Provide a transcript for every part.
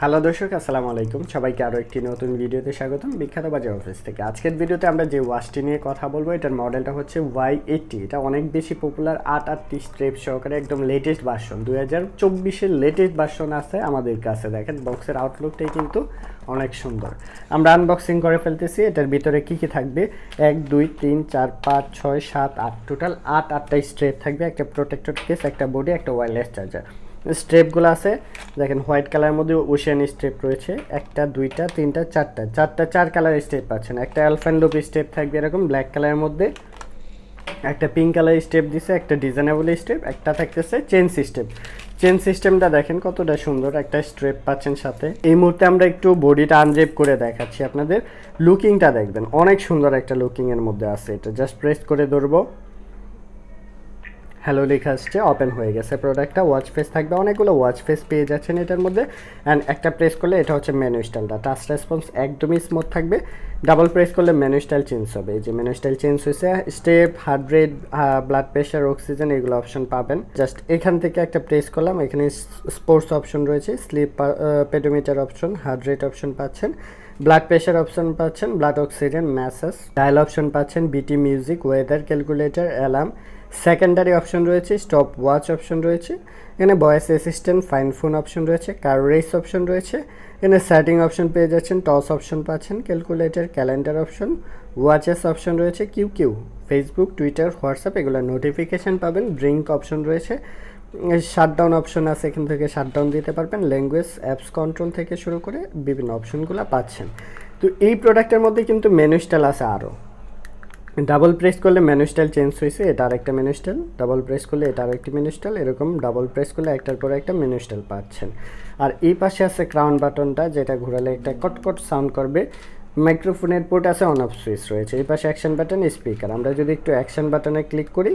Hello দর্শক, আসসালামু আলাইকুম। সবাইকে আরও একটি নতুন ভিডিওতে স্বাগতম বিখ্যাত বাজার অফিস থেকে। আজকের ভিডিওতে আমরা যে ওয়াচটি নিয়ে কথা বলব, এটার মডেলটা হচ্ছে ওয়াই এইটটি এটা অনেক বেশি পপুলার আট আটটি স্ট্রেপ সহকারে একদম লেটেস্ট ভার্সন দুই হাজার চব্বিশের লেটেস্ট ভার্সন আছে আমাদের কাছে। দেখেন বক্সের আউটলুকটাই কিন্তু অনেক সুন্দর। আমরা আনবক্সিং করে ফেলতেছি। এটার ভিতরে কি কি থাকবে? এক, দুই, তিন, চার, পাঁচ, ছয়, সাত, আট। টোটাল আট আটটা স্ট্রেপ থাকবে। একটা প্রোটেক্টর কেস একটা বডি একটা ওয়্যারলেস চার্জার স্ট্রেপগুলো আছে। দেখেন, হোয়াইট কালারের মধ্যে ওশিয়ান স্ট্রেপ রয়েছে। একটা, দুইটা, তিনটা, চারটা। চারটা, চার কালারের স্টেপ পাচ্ছেন। একটা অ্যালফান লুপ স্টেপ থাকবে এরকম ব্ল্যাক কালারের মধ্যে। একটা পিঙ্ক কালার স্টেপ দিছে, একটা ডিজাইনেবল স্টেপ একটা থাকতেছে চেন সিস্টেম চেন সিস্টেমটা দেখেন কতটা সুন্দর একটা স্ট্রেপ পাচ্ছেন সাথে। এই মুহূর্তে আমরা একটু বডিটা আনজেপ করে দেখাচ্ছি আপনাদের। লুকিংটা দেখবেন। অনেক সুন্দর একটা লুকিংয়ের মধ্যে আছে এটা। জাস্ট প্রেস করে ধরবো। হ্যালো লেখা আসছে ওপেন হয়ে গেছে প্রোডাক্টটা ওয়াচ ফেস থাকবে, অনেকগুলো ওয়াচ ফেস পেয়ে যাচ্ছেন এটার মধ্যে। অ্যান্ড একটা প্রেস করলে এটা হচ্ছে মেনু স্টাইলটা টাচ রেসপন্স একদমই স্মুথ থাকবে। ডাবল প্রেস করলে মেনু স্টাইল চেঞ্জ হবে। এই যে মেনু স্টাইল চেঞ্জ হয়েছে step heart rate blood pressure oxygen এগুলো অপশন পাবেন। জাস্ট এখান থেকে একটা প্রেস করলাম, এখানে স্পোর্টস অপশন রয়েছে sleep pedometer option heart rate option পাচ্ছেন। ব্লাড প্রেশার অপশন পাচ্ছেন blood oxygen message dial option পাচ্ছেন BT music weather calculator alarm secondary option রয়েছে স্টপ ওয়াচ অপশন রয়েছে। এখানে voice assistant find phone option রয়েছে car race option রয়েছে। এখানে setting option পেয়ে যাচ্ছেন টস অপশন পাচ্ছেন calculator calendar option watches option রয়েছে Q Q Facebook Twitter WhatsApp এগুলো নোটিফিকেশান পাবেন। ড্রিঙ্ক অপশন রয়েছে। শাটডাউন অপশন আছে, এখান থেকে শাটডাউন দিতে পারবেন। ল্যাঙ্গুয়েজ অ্যাপস কন্ট্রোল থেকে শুরু করে বিভিন্ন অপশনগুলো পাচ্ছেন। তো এই প্রোডাক্টের মধ্যে কিন্তু মেনু স্টাইল আছে আরও ডাবল প্রেস করলে মেনু স্টাইল চেঞ্জ হয়েছে, এটা আরেকটা মেনু স্টাইল ডাবল প্রেস করলে এটা আরেকটি মেনু স্টাইল এরকম ডাবল প্রেস করলে একটার পরে একটা মেনু স্টাইল পাচ্ছেন। আর এই পাশে আছে ক্রাউন বাটনটা যেটা ঘোরালে একটা কটকট সাউন্ড করবে। মাইক্রোফোনের পোর্ট আছে অন অফ সুইচ রয়েছে। এই পাশে অ্যাকশন বাটন স্পিকার আমরা যদি একটু অ্যাকশন বাটনে ক্লিক করি,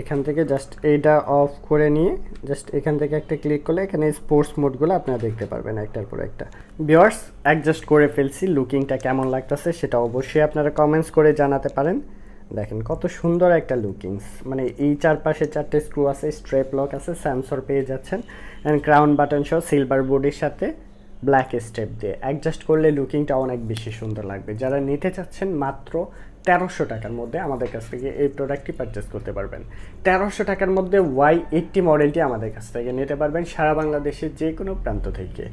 এখান থেকে জাস্ট এইটা অফ করে নিয়ে জাস্ট এখান থেকে একটা ক্লিক করলে এখানে স্পোর্টস মোডগুলো আপনারা দেখতে পারবেন একটার পর একটা। বিয়ার্স অ্যাডজাস্ট করে ফেলছি লুকিংটা কেমন লাগতেছে সেটা অবশ্যই আপনারা কমেন্টস করে জানাতে পারেন। দেখেন কত সুন্দর একটা লুকিংস মানে এই চারপাশে চারটে স্ক্রু আছে স্ট্রেপ লক আছে স্যামসর পেয়ে যাচ্ছেন। অ্যান্ড ক্রাউন বাটন সহ সিলভার বোর্ডের সাথে ব্ল্যাক স্টেপ দিয়ে। অ্যাডজাস্ট করলে লুকিংটা অনেক বেশি সুন্দর লাগবে। যারা নিতে চাচ্ছেন মাত্র তেরোশো টাকার মধ্যে আমাদের কাছ থেকে এই প্রোডাক্টটি পারচেস করতে পারবেন। তেরোশো টাকার মধ্যে ওয়াই এইটটি মডেলটি আমাদের কাছ থেকে নিতে পারবেন সারা বাংলাদেশের যে কোনো প্রান্ত থেকে।